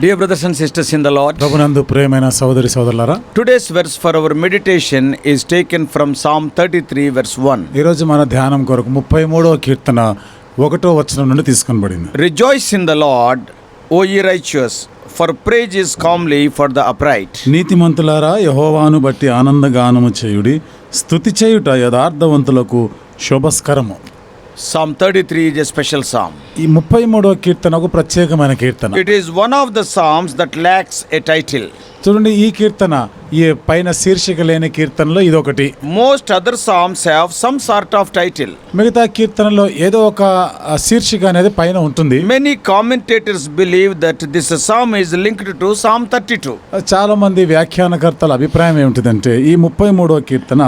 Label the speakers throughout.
Speaker 1: Dear brothers and sisters in the Lord,
Speaker 2: ప్రభునందు ప్రియమైన సోదరి సోదరులారా
Speaker 1: today's verse for our meditation is taken from Psalm 33, verse 1.
Speaker 2: ఈరోజు మన ధ్యానం కొరకు ముప్పై మూడవ కీర్తన ఒకటో వచనం నుండి తీసుకొనబడింది
Speaker 1: Rejoice in the Lord, O ye righteous, for praise is calmly for the upright.
Speaker 2: నీతిమంతులారా యహోవాను బట్టి ఆనందగానము చేయుడి స్తుతి చేయుట యథార్థవంతులకు శుభస్కరము
Speaker 1: Psalm 33 is a special psalm.
Speaker 2: ఈ ముప్పై మూడవ కీర్తన ఒక ప్రత్యేకమైన కీర్తన
Speaker 1: It is one of the psalms that lacks a title.
Speaker 2: చూడండి ఈ కీర్తన ఈ పైన శీర్షిక లేని కీర్తనలో ఇది ఒకటి
Speaker 1: most other songs have some sort of title
Speaker 2: మిగతా కీర్తనలో ఏదో ఒక శీర్షిక అనేది పైన ఉంటుంది.
Speaker 1: Many commentators believe that this psalm is linked to psalm thirty two
Speaker 2: చాలా మంది వ్యాఖ్యానకర్తల అభిప్రాయం ఏమిటంటే ఈ ముప్పై మూడో కీర్తన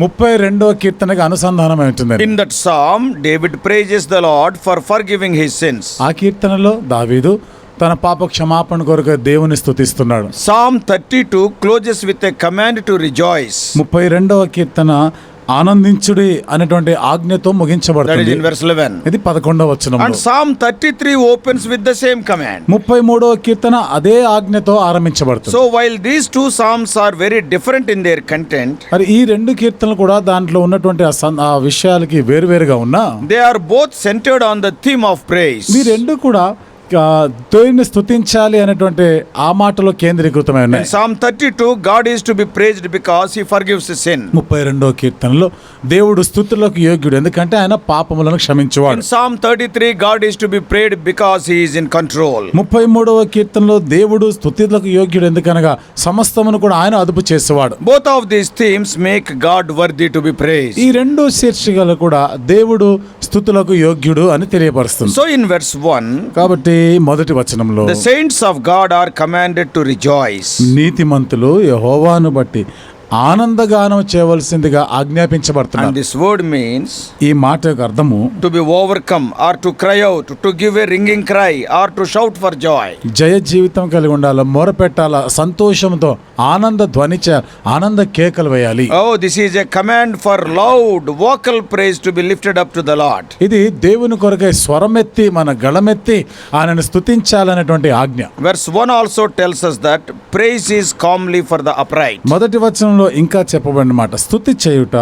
Speaker 2: ముప్పై రెండో కీర్తనకి అనుసంధానం ఉంటుంది
Speaker 1: in that psalm David praises the lord for forgiving his sins
Speaker 2: ఆ కీర్తనలో దావీదు తన పాప క్షమాపణ కొరకు దేవుని స్థుతిస్తున్నాడు
Speaker 1: psalm thirty two closes with command to rejoice
Speaker 2: ముప్పై రెండవ కీర్తన ఆనందించుడి అనేటువంటి ఆజ్ఞతో ముగించబడుతుంది. ఇది పదకొండవ వచనం
Speaker 1: psalm thirty three opens with the same command
Speaker 2: ముప్పై మూడవ కీర్తన అదే ఆజ్ఞతో ఆరంభించబడుతుంది.
Speaker 1: So while these two psalms are very different in their content
Speaker 2: మరి ఈ రెండు కీర్తనలు కూడా దాంట్లో ఉన్నటువంటి ఆ విషయాలకి వేరువేరుగా ఉన్నా
Speaker 1: they are both centred on the theme of praise
Speaker 2: ఈ రెండు కూడా దేవుని స్తుతించాలి అనేటువంటి ఆ మాటలో కేంద్రీకృతమై ఉన్నాయి
Speaker 1: Psalm 32, God is to be praised because he forgives sin.
Speaker 2: ముప్పై రెండవ కీర్తనలో దేవుడు స్థుతులకు యోగ్యుడు ఎందుకంటే ఆయన పాపములను క్షమించేవాడు
Speaker 1: Psalm 33, God is to be praised because he is in control.
Speaker 2: ముప్పై మూడవ కీర్తనలో దేవుడు స్థుతులకు యోగ్యుడు ఎందుకనగా సమస్తమును కూడా ఆయన అదుపు చేసేవాడు
Speaker 1: Both of these themes make God worthy to be praised.
Speaker 2: ఈ రెండు శీర్షికలు కూడా దేవుడు స్థుతులకు యోగ్యుడు అని తెలియపరుస్తుంది
Speaker 1: So in verse 1,
Speaker 2: కాబట్టి అదే మొదటి వచనంలో
Speaker 1: saints of God are commanded to rejoice
Speaker 2: నీతిమంతులు యహోవాను బట్టి ఆనందగానం చేయవలసిందిగా
Speaker 1: ఆజ్ఞాపించబడుతున్నాడు మీన్స్
Speaker 2: ఈ మాట అర్థము
Speaker 1: to be overcome or to cry out to give a ringing cry or to shout for joy
Speaker 2: జయ జీవితం కలిగి ఉండాలి మొర పెట్టాలా సంతోషంతో ఆనంద ధ్వనిచ ఆనంద కేకలు వేయాలి.
Speaker 1: ఓ this is a command for loud vocal praise to be lifted up to the lord
Speaker 2: ఇది దేవుని కొరకై స్వరమెత్తి మన గళమెత్తి ఆయనను స్థుతించాలనేటువంటి ఆజ్ఞ.
Speaker 1: Verse one also tells that praise is comely for the upright
Speaker 2: మొదటి వచనంలో వచనంలో ఇంకా చెప్పబడిన మాట స్థుతి చేయుట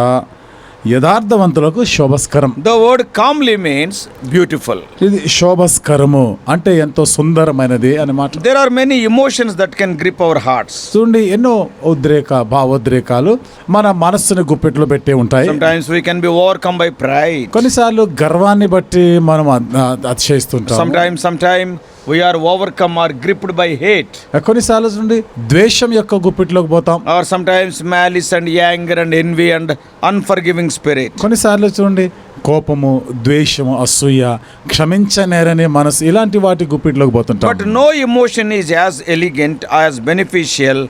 Speaker 2: యథార్థవంతులకు శోభస్కరం.
Speaker 1: The word comely means beautiful
Speaker 2: ఇది శోభస్కరము అంటే ఎంతో సుందరమైనది అని మాట.
Speaker 1: There are many emotions that can grip our hearts
Speaker 2: చూడండి ఎన్నో ఉద్రేక భావోద్రేకాలు మన మనస్సును గుప్పెట్లు పెట్టే ఉంటాయి.
Speaker 1: Sometimes we can be overcome by pride
Speaker 2: కొన్నిసార్లు గర్వాన్ని బట్టి మనం అతిశయిస్తుంటాం
Speaker 1: sometimes sometimes we are overcome or gripped by hate
Speaker 2: కొన్నిసార్లు నుండి ద్వేషం యొక్క గుప్పిట్లోకి పోతాం.
Speaker 1: Or sometimes and anger and envy and unforgiving spirit
Speaker 2: కొన్నిసార్లు కోపము ద్వేషము అసూయ క్షమించనేరని మనసు ఇలాంటి వాటి గుప్పిట్లోకి పోతుంటాం.
Speaker 1: But no emotion is as elegant as beneficial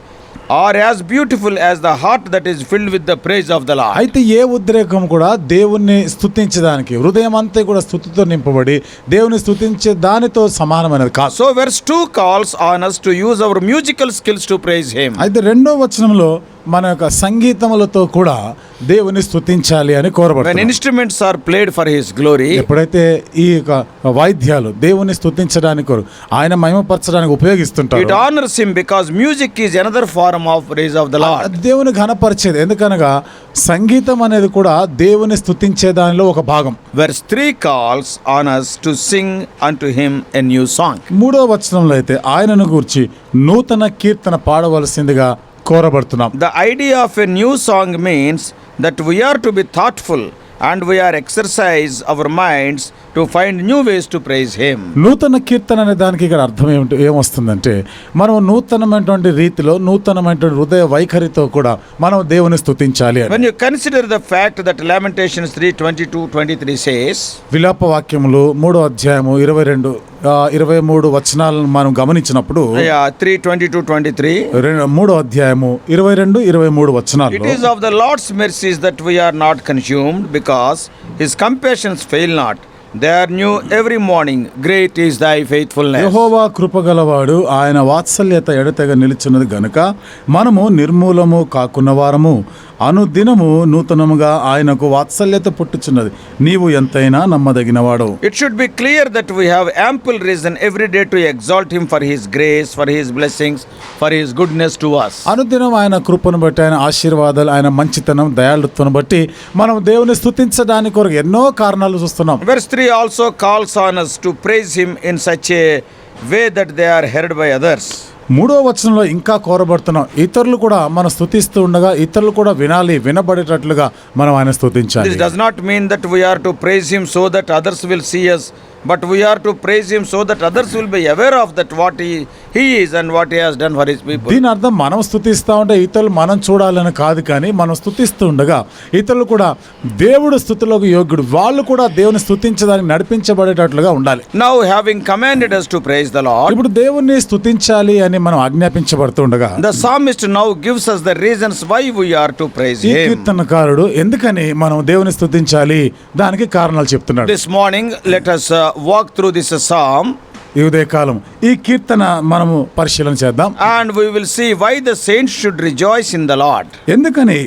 Speaker 1: or as beautiful as the heart that is filled with the praise of the Lord.
Speaker 2: అయితే ఏ ఉద్రేకం కూడా దేవుణ్ణి స్తుతించడానికి హృదయం అంతా కూడా స్థుతితో నింపబడి దేవుని స్తుతించే దానితో సమానమైనది కాదు
Speaker 1: So, verse 2 calls on us to use our musical skills to praise Him.
Speaker 2: అయితే రెండో వచనంలో మన యొక్క సంగీతములతో కూడా దేవుని స్తుతించాలి అని కోరబడుతుంది
Speaker 1: instruments are played for His glory,
Speaker 2: ఎప్పుడైతే ఈ యొక్క వాయిద్యాలు దేవుని స్తుతించడానికి కొరకు, ఆయన మహిమపరచడానికి ఉపయోగిస్తుంటారు
Speaker 1: honors Him because music is another form of praise of the Lord.
Speaker 2: దేవుని ఘనపరిచేది ఎందుకనగా సంగీతం అనేది కూడా దేవుని స్తుతించే దానిలో ఒక భాగం
Speaker 1: Verse 3 calls on us to sing unto Him a new song.
Speaker 2: మూడో వచనంలో అయితే ఆయనను గూర్చి నూతన కీర్తన పాడవలసిందిగా కోరబడుతున్నాం
Speaker 1: The idea of a new song means that we are to be thoughtful and we are exercise to find new ways to praise him
Speaker 2: నూతన కీర్తన అనే దానికి ఇక్కడ అర్థం ఏమిటి ఏమొస్తుందంటే మనం నూతనమైనటువంటి రీతిలో నూతనమైనటువంటి హృదయ వైఖరితో కూడా మనం దేవుని స్థుతించాలి
Speaker 1: when you consider the fact that lamentation three twenty two twenty three says
Speaker 2: విలాప వాక్యములు మూడో అధ్యాయము ఇరవై రెండు ఇరవై మూడు వచనాలను మనం గమనించినప్పుడు
Speaker 1: three twenty two twenty
Speaker 2: three మూడో అధ్యాయము ఇరవై రెండు ఇరవై మూడు వచనాలు
Speaker 1: is of the lord's mercies that we are not consumed because his compassions fail not They are new every morning. Great is thy faithfulness.
Speaker 2: యెహోవా కృపగలవాడు ఆయన వాత్సల్యత ఎడతెగ నిలిచినది గనుక మనము నిర్మూలము కాకున్న వారము అనుదినము నూతనముగా ఆయనకు వాత్సల్యత పుట్టుచున్నది. నీవు ఎంతైనా నమ్మదగినవాడు
Speaker 1: it should be clear that we have ample reason every day to exalt him for his grace for his blessings for his goodness to us
Speaker 2: అనుదినం ఆయన కృపను బట్టి ఆయన ఆశీర్వాదాలు ఆయన మంచితనం దయాళుత్వను బట్టి మనం దేవుని స్థుతించడానికి కొరకు ఎన్నో కారణాలు చూస్తున్నాం.
Speaker 1: Verse three also calls on us to praise him in such a way that they are heard by others
Speaker 2: మూడో వచనంలో ఇంకా కోరబడుతున్నాం. ఇతరులు కూడా మనం స్థుతిస్తూ ఉండగా ఇతరులు కూడా వినాలి వినబడేటట్లుగా మనం ఆయన స్తుతించాలి.
Speaker 1: This does not mean that we to to praise so that others will see see but we are to praise him so that others will be aware of that what he is and what he has done for his people
Speaker 2: దీని అర్థం మనం స్థుతిస్తూ ఉంటే ఇతరులు మనం చూడాలని కాదు కానీ మనం స్థుతిస్తూ ఉండగా ఇతరులు కూడా దేవుడు స్థుతిలోకి యోగ్యుడు. వాళ్ళు కూడా దేవుని స్థుతించడానికి నడిపించబడేటట్లుగా ఉండాలి.
Speaker 1: Now having commanded us to praise the lord
Speaker 2: ఇప్పుడు దేవుణ్ణి స్థుతించాలి అని మనం ఆజ్ఞాపించబడుతూ ఉండగా
Speaker 1: the psalmist now gives us the reasons why we are to praise
Speaker 2: ఈ కీర్తనకారుడు ఎందుకని మనం దేవుని స్థుతించాలి దానికి కారణాలు చెప్తున్నాడు.
Speaker 1: This morning let us walk through this uh, psalm
Speaker 2: ఈ ఉదయకాలం ఈ కీర్తన మనము పరిశీలన చేద్దాం
Speaker 1: and we will see why the saints should rejoice in the Lord.
Speaker 2: ఎందుకని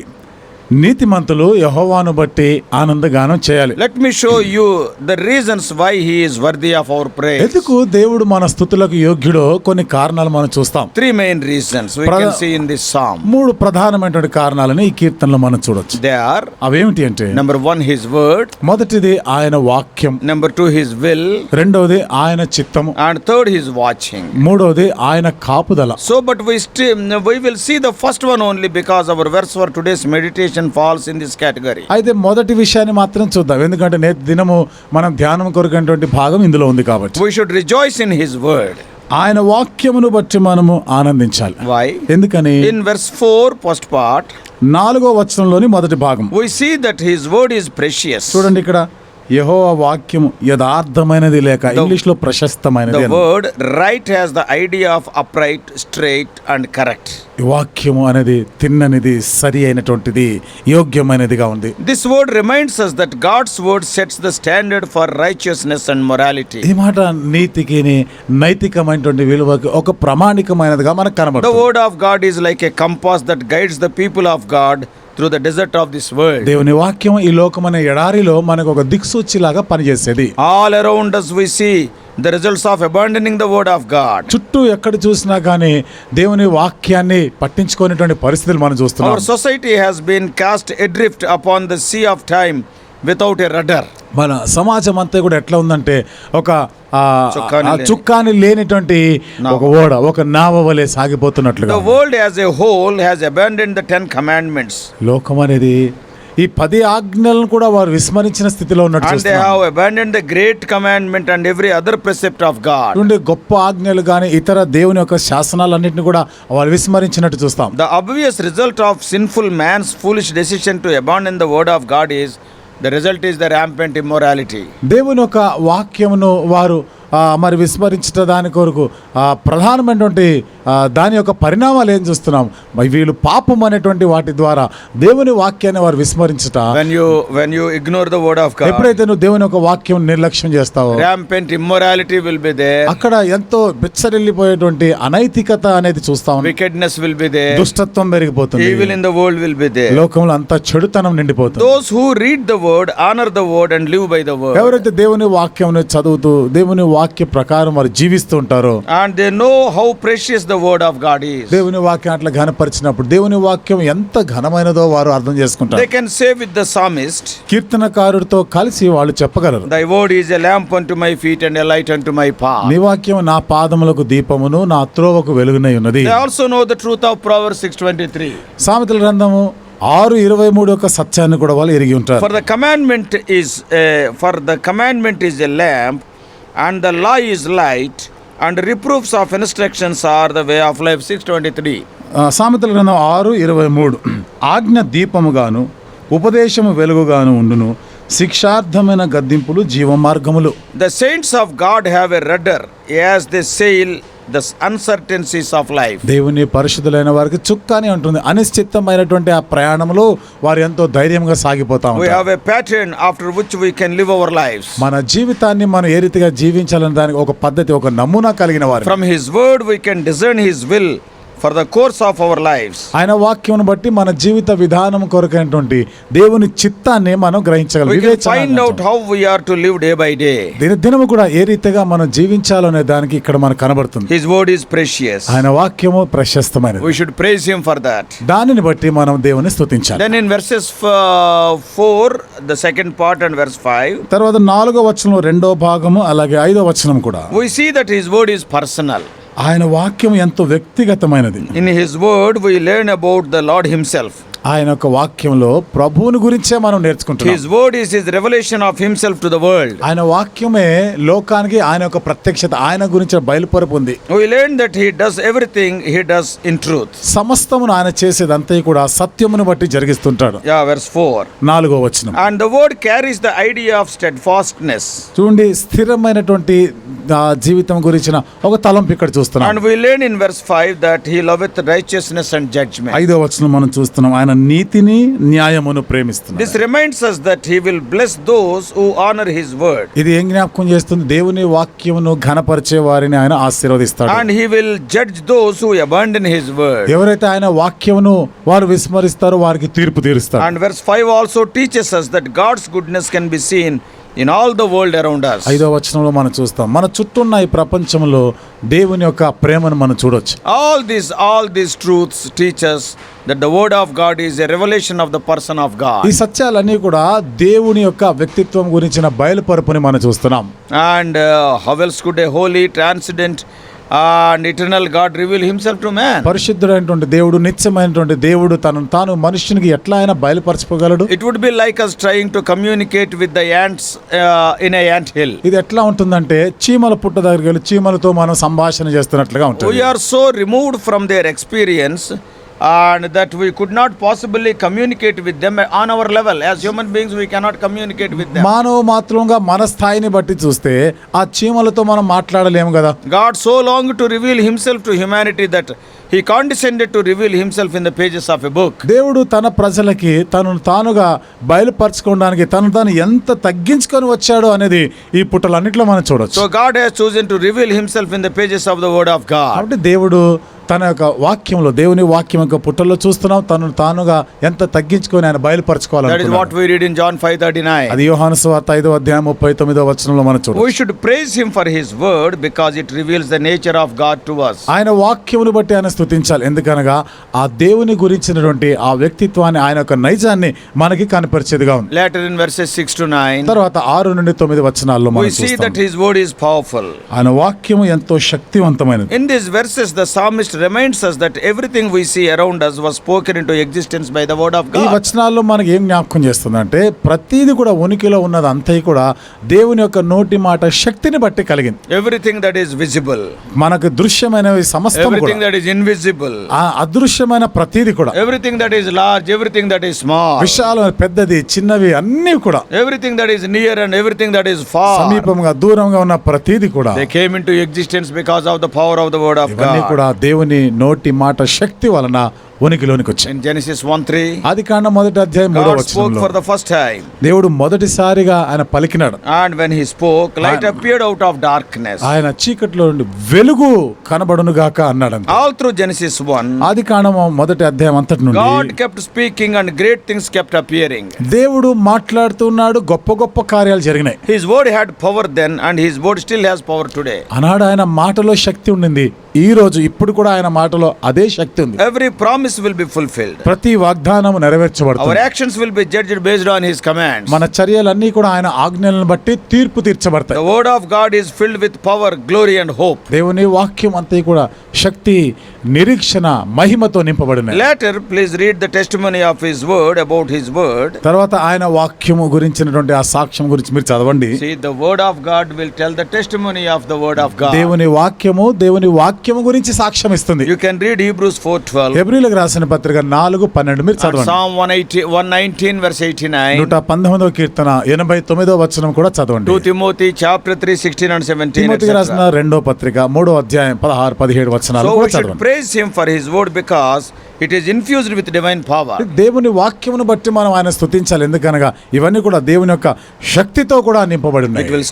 Speaker 2: నీతి నీతిమంతులు యహోవాను బట్టి ఆనందగానం చేయాలి.
Speaker 1: Let me show you the reasons why he worthy of our pray
Speaker 2: ఎందుకు దేవుడు మన స్థుతులకు యోగ్యుడు కొన్ని కారణాలు మనం చూస్తాం.
Speaker 1: Three main reasons we see in this song
Speaker 2: మూడు ప్రధానమైనటువంటి కారణాలను ఈ కీర్తనలో మనం చూడొచ్చు.
Speaker 1: దే
Speaker 2: అవేమిటి అంటే
Speaker 1: నెంబర్ వన్ హిస్ వర్డ్
Speaker 2: మొదటిది ఆయన వాక్యం.
Speaker 1: నెంబర్ టూ హిస్ విల్
Speaker 2: రెండవది ఆయన చిత్తం
Speaker 1: అండ్ థర్డ్ హిస్ వాచింగ్
Speaker 2: మూడోది ఆయన కాపుదల.
Speaker 1: So but we స్టి we will see the first one only because our verse for today's meditation falls in this category
Speaker 2: అయితే మొదటి విషయాన్ని మాత్రం చూద్దాం. ఎందుకంటే నేటి దినము మనం ధ్యానం కొరికినటువంటి భాగం ఇందులో ఉంది కాబట్టి.
Speaker 1: ఇన్ హిస్ వర్డ్
Speaker 2: ఆయన వాక్యమును బట్టి మనము ఆనందించాలి.
Speaker 1: వై
Speaker 2: ఎందుకని?
Speaker 1: In verse four first part
Speaker 2: నాలుగో వచనంలోని మొదటి భాగం.
Speaker 1: We see that his word is precious
Speaker 2: చూడండి ఇక్కడ. యహోవ వాక్యము యథార్థమైనది లేక English ప్రశస్తమైనది
Speaker 1: word right has the idea of upright straight and correct
Speaker 2: వాక్యము అనేది తిన్ననిది సరి అయినటువంటిది యోగ్యమైనదిగా ఉంది.
Speaker 1: This word reminds us that God's word sets the standard for righteousness and morality
Speaker 2: ఈ మాట నీతికి నైతికమైనటువంటి విలువకి ఒక ప్రామాణికమైనదిగా మనకు కనబడుతుంది.
Speaker 1: The of God is like a compass that guides the people of God through the desert of this world
Speaker 2: దేవుని వాక్యం ఈ లోకమైన ఎడారిలో మనకు ఒక దిక్సూచిలాగా పనిచేసేది.
Speaker 1: All around us we see the results of abandoning the word of God
Speaker 2: చుట్టూ ఎక్కడ చూసినా కానీ దేవుని వాక్యాన్ని పట్టించుకునేటువంటి పరిస్థితులు మనం చూస్తున్నాం.
Speaker 1: Society has been cast adrift upon the sea of time without a rudder
Speaker 2: మన సమాజం అంతా కూడా ఎట్లా ఉందంటే ఒక
Speaker 1: చుక్కాని
Speaker 2: లేనిటువంటి ఒక ఓడ ఒక నావ వలె సాగిపోతున్నట్లుగా
Speaker 1: world as a whole has abandon the ten commandments
Speaker 2: లోకం అనేది ఈ పది ఆజ్ఞలను కూడా వారు విస్మరించిన స్థితిలో ఉన్నట్టు
Speaker 1: they have abandon the great commandment and every other precept of God
Speaker 2: నుండి గొప్ప ఆజ్ఞలు గాని ఇతర దేవుని యొక్క శాసనాలన్నిటిని కూడా వారు విస్మరించినట్టు చూస్తాం.
Speaker 1: The obvious result of sinful man's foolish decision to abandon the word of God is the result is the rampant immorality
Speaker 2: దేవుని ఒక వాక్యమును వారు మరి విస్మరించట దాని కొరకు. ఆ, ప్రధానమైనటువంటి దాని యొక్క పరిణామాలు ఏం చూస్తున్నాం? వీళ్ళు పాపం అనేటువంటి వాటి ద్వారా దేవుని వాక్యాన్ని వారు విస్మరించట.
Speaker 1: You when you ignore the word of God,
Speaker 2: ఎప్పుడైతే నువ్వు దేవుని యొక్క వాక్యం నిర్లక్ష్యం చేస్తావో
Speaker 1: rampant immorality will be there,
Speaker 2: అక్కడ ఎంతో బిచ్చరిల్లిపోయేటువంటి అనైతికత అనేది చూస్తా
Speaker 1: wickedness will be there,
Speaker 2: దుష్టత్వం పెరిగిపోతుంది.
Speaker 1: Evil in the world will be there.
Speaker 2: లోకంలో అంతా చెడుతనం నిండిపోతుంది.
Speaker 1: Those who read the word honor the word and live by the word.
Speaker 2: ఎవరైతే దేవుని వాక్యం చదువుతూ దేవుని వాక్య ప్రకారం వారు జీవిస్తూ ఉంటారు.
Speaker 1: And they know how precious the word of God
Speaker 2: దేవుని వాక్యం అట్లా ఘనపరిచినప్పుడు దేవుని వాక్యం ఎంత ఘనమైనదో వారు అర్థం చేసుకుంటారు.
Speaker 1: They can say with the psalmist
Speaker 2: కీర్తనకారుడితో కలిసి వాళ్ళు చెప్పగలరు.
Speaker 1: Thy word is a lamp to my feet and a light to my path
Speaker 2: నీ వాక్యం నా పాదములకు దీపమును నా త్రోవకు వెలుగునై ఉన్నది.
Speaker 1: They also know the truth of twenty three
Speaker 2: సామెతల గ్రంథము ఆరు ఇరవై మూడు యొక్క సత్యాన్ని కూడా వాళ్ళు ఎరిగి ఉంటారు.
Speaker 1: For the commandment is for the commandment is a lamp and the law is light, and reproofs of instructions are the way of life. 623.
Speaker 2: ఆ, సామెతల గ్రంథం ఆరు ఇరవై మూడు ఆజ్ఞ దీపముగాను ఉపదేశము వెలుగుగాను ఉండును శిక్షార్థమైన గద్దింపులు జీవ మార్గములు
Speaker 1: The saints of God have a rudder as they sail thus uncertainties of life
Speaker 2: దేవుని పరిశుద్ధులైన వారికి చుక్కని ఉంటుంది. అనిశ్చితమైనటువంటి ఆ ప్రయాణంలో వారు ఎంతో ధైర్యంగా సాగిపోతాం
Speaker 1: we have a pattern after which we can live our lives
Speaker 2: మన జీవితాన్ని మనం ఏ రీతిగా జీవించాలని దానికి ఒక పద్ధతి ఒక నమూనా కలిగిన వారు.
Speaker 1: From his word we can design his will for the course of our life
Speaker 2: ఆయన వాక్యం బట్టి మన జీవిత విధానం కొరకైనటువంటి దేవుని చిత్తాన్ని మనం గ్రహించగలం.
Speaker 1: To live day by day
Speaker 2: దినదినం కూడా ఏ రీతిగా మనం జీవించాలనే దానికి ఇక్కడ మనకు కనబడుతుంది.
Speaker 1: హిస్ వర్డ్ ఇస్ ప్రెషియస్
Speaker 2: ఆయన వాక్యము ప్రశస్తమైన
Speaker 1: we should praise for that
Speaker 2: దానిని బట్టి మనం దేవుని స్థుతించాలి
Speaker 1: then in verses 4 the second part and verse 5
Speaker 2: తర్వాత నాలుగో వచనం రెండో భాగము అలాగే ఐదో వచనం కూడా.
Speaker 1: We see that his word is personal
Speaker 2: ఆయన వాక్యం ఎంతో వ్యక్తిగతమైనది.
Speaker 1: In his word we learn about the Lord himself
Speaker 2: ఆయన యొక్క వాక్యంలో ప్రభువుని గురించే మనం నేర్చుకుంటాం
Speaker 1: his word is his revelation of himself to the world
Speaker 2: ఆయన వాక్యమే లోకానికి ఆయన యొక్క ప్రత్యక్షత ఆయన గురించి బయలుపరపు ఉంది
Speaker 1: we learn that he does everything he does in truth
Speaker 2: సమస్తము ఆయన చేసేదంతా కూడా సత్యమును బట్టి జరిగిస్తుంటాడు.
Speaker 1: యా వెర్స్ 4
Speaker 2: నాలుగో వచనం.
Speaker 1: And the word carries the idea of stead steadfastness
Speaker 2: చూడండి స్థిరమైనటువంటి జీవితం గురించిన ఒక తలంపు ఇక్కడ చూస్తున్నాం.
Speaker 1: And we learn in verse 5 that love with righteousness and judgment
Speaker 2: ఐదో వచనం మనం చూస్తున్నాం. ఆయన నీతిని న్యాయమును ప్రేమిస్తున్నాడు
Speaker 1: This reminds us that He will bless those who honor His word.
Speaker 2: ఇది ఏం జ్ఞాపకం చేస్తుంది దేవుని వాక్యమును ఘనపరిచే వారిని ఆయన ఆశీర్వదిస్తాడు
Speaker 1: And He will judge those who abandon His word.
Speaker 2: ఎవరైతే ఆయన వాక్యమును వారు విస్మరిస్తారో వారికి తీర్పు తీరుస్తాడు
Speaker 1: And verse 5 also teaches us that God's goodness can be seen in all the world around us.
Speaker 2: ఐదో వచనంలో మనం చూస్తాం మన చుట్టూ ఉన్న ఈ ప్రపంచంలో దేవుని యొక్క ప్రేమను మనం చూడొచ్చు
Speaker 1: All these, all these truths teach us that the word of God is a revelation of the person of
Speaker 2: ఈ
Speaker 1: God.
Speaker 2: సత్యాలన్నీ కూడా దేవుని యొక్క వ్యక్తిత్వం గురించిన బయలుపరుపుని మనం చూస్తున్నాం
Speaker 1: And uh, how else could a and eternal God reveal himself to man
Speaker 2: పరిశుద్ధుడైనటువంటి దేవుడు నిత్యమైనటువంటి దేవుడు తను తాను మనుషునికి ఎట్లా అయినా బయలుపరచుకోగలడు
Speaker 1: it would be like us trying to communicate with the ants in ant hill
Speaker 2: ఇది ఎట్లా ఉంటుందంటే చీమల పుట్ట దగ్గర వెళ్ళి చీమలతో మనం సంభాషణ చేస్తున్నట్లుగా ఉంటుంది.
Speaker 1: We are so removed from their experience and that we could not possibly communicate with them on our level. As human beings, we cannot communicate with them.
Speaker 2: మానవ మాత్రంగా మన స్థాయిని బట్టి చూస్తే ఆ చీమలతో మనం మాట్లాడలేము కదా
Speaker 1: God so longed to reveal Himself to humanity that He condescended to reveal Himself in the pages of a book.
Speaker 2: దేవుడు తన ప్రజలకి తనను తానుగా బయలుపరచుకోవడానికి తను తాను ఎంత తగ్గించుకొని వచ్చాడు అనేది ఈ పుట్టలన్నింటిలో మనం చూడొచ్చు
Speaker 1: So God has chosen to reveal Himself in the pages of the Word of God.
Speaker 2: కాబట్టి దేవుడు తన యొక్క వాక్యంలో దేవుని వాక్యం యొక్క పుట్టల్లో చూస్తున్నాం తను తానుగా ఎంత తగ్గించుకొని ఆయన
Speaker 1: That is what
Speaker 2: బయలుపరచుకోవాలి
Speaker 1: we read in John 5:39.
Speaker 2: అది యోహాను సువార్త ఐదో అధ్యాయం ముప్పై తొమ్మిదో వచనంలో మనం చూడొచ్చు
Speaker 1: We should praise Him for His word because it reveals the nature of God to us.
Speaker 2: ఆయన వాక్యమును బట్టి ఆయన స్థుతించాలి. ఎందుకనగా ఆ దేవుని గురించినటువంటి ఆ వ్యక్తిత్వాన్ని ఆయన యొక్క నైజాన్ని మనకి కనపరిచేదిగా ఉంది.
Speaker 1: Later in verses six to nine
Speaker 2: తర్వాత ఆరు నుండి తొమ్మిది వచనాల్లో మనం
Speaker 1: see that his word is powerful
Speaker 2: ఆయన వాక్యం ఎంతో శక్తివంతమైనది.
Speaker 1: In this verses the psalmist reminds us that everything we see around us was spoken into existence by the word of God ఈ
Speaker 2: వచనాల్లో మనకి ఏం జ్ఞాపకం చేస్తుందంటే ప్రతిదీ కూడా ఉనికిలో ఉన్నది అంతే కూడా దేవుని యొక్క నోటి మాట శక్తిని బట్టి కలిగింది.
Speaker 1: ఎవ్రీథింగ్ దట్ ఇస్ విజిబుల్
Speaker 2: మనకు దృశ్యమైనవి సమస్తం ఎవ్రీథింగ్
Speaker 1: దట్ ఇస్ ఇన్వి
Speaker 2: ఇన్విజిబుల్ అదృశ్యమైన ప్రతిది కూడా.
Speaker 1: Everything that is large everything that is small
Speaker 2: విశాలం పెద్దది చిన్నవి అన్ని కూడా.
Speaker 1: Everything that is near and everything that is far
Speaker 2: సమీపంగా దూరంగా ఉన్న ప్రతిది కూడా.
Speaker 1: They came into existence because of the power of the word of God ఇవన్నీ
Speaker 2: కూడా దేవుని నోటి మాట శక్తి వలన ఉనికిలోనికి వచ్చాయి
Speaker 1: జెనసిస్ వన్ త్రీ
Speaker 2: అది కాండ మొదటి అధ్యాయం
Speaker 1: ఫర్ ద ఫస్ట్ టైం
Speaker 2: దేవుడు మొదటిసారిగా ఆయన పలికినాడు.
Speaker 1: And when he spoke light appeared out of darkness
Speaker 2: ఆయన చీకట్లో నుండి వెలుగు కనబడును గాక అన్నాడు
Speaker 1: ఆల్ త్రూ జెనసిస్ వన్
Speaker 2: అది కాండ మొదటి అధ్యాయం అంతటి నుండి
Speaker 1: God kept speaking and great things kept appearing
Speaker 2: దేవుడు మాట్లాడుతున్నాడు గొప్ప గొప్ప కార్యాలు జరిగినాయి.
Speaker 1: His word had power then and his word still has power today
Speaker 2: అన్నాడు ఆయన మాటలో శక్తి ఉండింది ఈ రోజు ఇప్పుడు కూడా ఆయన మాటలో అదే శక్తి ఉంది.
Speaker 1: ఎవరి promise promise will be fulfilled.
Speaker 2: ప్రతి వాగ్దానము
Speaker 1: Our
Speaker 2: నెరవేర్చబడుతుంది
Speaker 1: actions will be judged based on his commands.
Speaker 2: మన చర్యలన్నీ కూడా ఆయన ఆజ్ఞలను బట్టి తీర్పు తీర్చబడతాయి
Speaker 1: The word of God is filled with power, glory, and hope.
Speaker 2: దేవుని వాక్యం అంతా కూడా శక్తి నిరీక్షణ మహిమతో నింపబడినాయి
Speaker 1: Later, please read the testimony of his word about his word.
Speaker 2: తర్వాత ఆయన వాక్యము గురించినటువంటి ఆ సాక్ష్యం గురించి మీరు చదవండి
Speaker 1: See, the word of God will tell the testimony of the word of God.
Speaker 2: దేవుని వాక్యము దేవుని వాక్యము గురించి సాక్ష్యం ఇస్తుంది
Speaker 1: You can read Hebrews 4:12.
Speaker 2: హెబ్రిలకు రాసిన పత్రిక నాలుగు పన్నెండు మీరు చదవండి
Speaker 1: Psalm 180, 119, verse 89.
Speaker 2: నూట పంతొమ్మిదవ కీర్తన ఎనభై తొమ్మిదవ వచనం కూడా చదవండి
Speaker 1: 2 Timothy chapter 3, 16 and 17.
Speaker 2: తిమోతికి. రాసిన రెండో పత్రిక మూడో అధ్యాయం పదహారు పదిహేడు వచనాలు కూడా చదవండి
Speaker 1: praise him for his word because it is infused with divine power.
Speaker 2: దేవుని వాక్యమును బట్టి మనం ఆయన స్తుతించాలి ఎందుకనగా ఇవన్నీ కూడా దేవుని యొక్క శక్తితో కూడా నింపబడి ఉన్నాయి.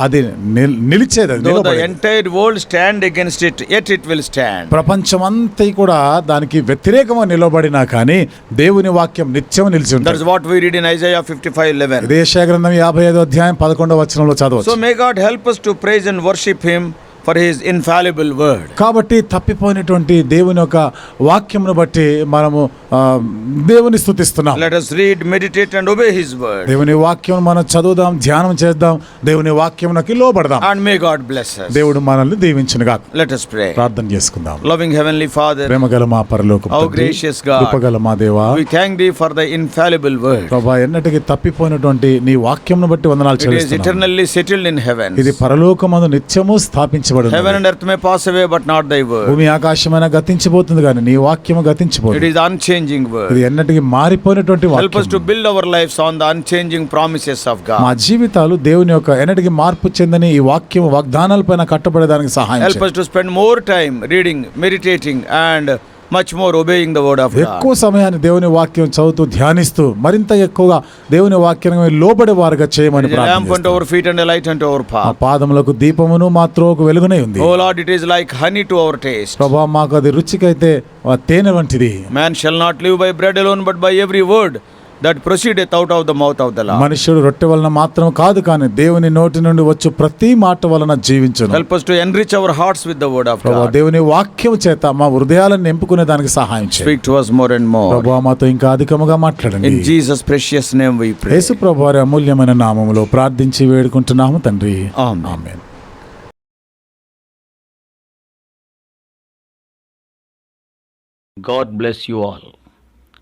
Speaker 2: అది నిల్- నిలిచేది అది నిలబడేది.
Speaker 1: entire world stand against it, yet it will stand.
Speaker 2: ప్రపంచమంతా కూడా దానికి వ్యతిరేకంగా నిలబడినా కానీ దేవుని వాక్యం నిత్యం నిలిచి ఉంటుంది
Speaker 1: what we read in Isaiah 55, 11.
Speaker 2: ఇదే యెషయా గ్రంథం యాభై ఐదో అధ్యాయం పదకొండవ వచనంలో
Speaker 1: So
Speaker 2: చదవచ్చు
Speaker 1: may God help us to praise and worship him for his infallible word
Speaker 2: కాబట్టి తప్పిపోయినటువంటి దేవుని యొక్క వాక్యమును బట్టి మనము దేవుని స్థుతిస్తున్నాం.
Speaker 1: Let read meditate and obey his word
Speaker 2: దేవుని వాక్యం మనం చదువుదాం ధ్యానం చేద్దాం దేవుని వాక్యమునకి లోబడదాం.
Speaker 1: అండ్ మే గాడ్ బ్లెస్
Speaker 2: దేవుడు మనల్ని
Speaker 1: దీవించును గాక. ప్రే
Speaker 2: ప్రార్థన చేసుకుందాం.
Speaker 1: లవింగ్ హెవెన్లీ ఫాదర్
Speaker 2: ప్రేమగల మా
Speaker 1: పరలోకపు తండ్రి
Speaker 2: ఓ మా దేవా
Speaker 1: we thank for the infallible word
Speaker 2: తప్పిపోయినటువంటి నీ వాక్యమును బట్టి వందనాలు చెల్లిస్తున్నాం
Speaker 1: ఇట్ ఇస్ హెవెన్
Speaker 2: ఇది పరలోకమందు నిత్యము స్థాపించబడి భూమి ఆకాశమైన గతించిపోతుంది కానీ నీ వాక్యము గతించిపోతుంది మారిపోయినటువంటి మా జీవితాలు దేవుని యొక్క ఎన్నటికి మార్పు చెందని ఈ వాక్యం వాగ్దానాలపైన కట్టబడేదానికి సహాయం
Speaker 1: help to spend more time reading meditating and much more obeying the word of
Speaker 2: ఎక్కువ సమయాన్ని దేవుని వాక్యం చదువుతూ ధ్యానిస్తూ మరింత ఎక్కువగా దేవుని వాక్యాన్ని లోబడే వారుగా చేయమని
Speaker 1: feet and light
Speaker 2: and
Speaker 1: over
Speaker 2: పాదములకు దీపమును మాత్రం ఒక వెలుగునే ఉంది.
Speaker 1: ఓ it is like honey to our taste
Speaker 2: ప్రభా మాకు అది రుచికైతే తేనె వంటిది.
Speaker 1: Man shall not live by bread alone but by every word that proceed out of the mouth of the Lord
Speaker 2: మనుషుడు రొట్టె వలన మాత్రం కాదు కానీ దేవుని నోటి నుండి వచ్చే ప్రతి మాట వలన జీవించను.
Speaker 1: Help us to enrich our hearts with the word of
Speaker 2: ప్రభు దేవుని వాక్యం చేత మా హృదయాలను నింపుకునే దానికి సహాయం చేయండి
Speaker 1: speak to us more and more
Speaker 2: ప్రభు మాతో ఇంకా అధికముగా మాట్లాడండి.
Speaker 1: In Jesus precious name we pray
Speaker 2: యేసు ప్రభు వారి అమూల్యమైన నామములో ప్రార్థించి వేడుకుంటున్నాము తండ్రి. ఆమేన్
Speaker 1: God bless you all.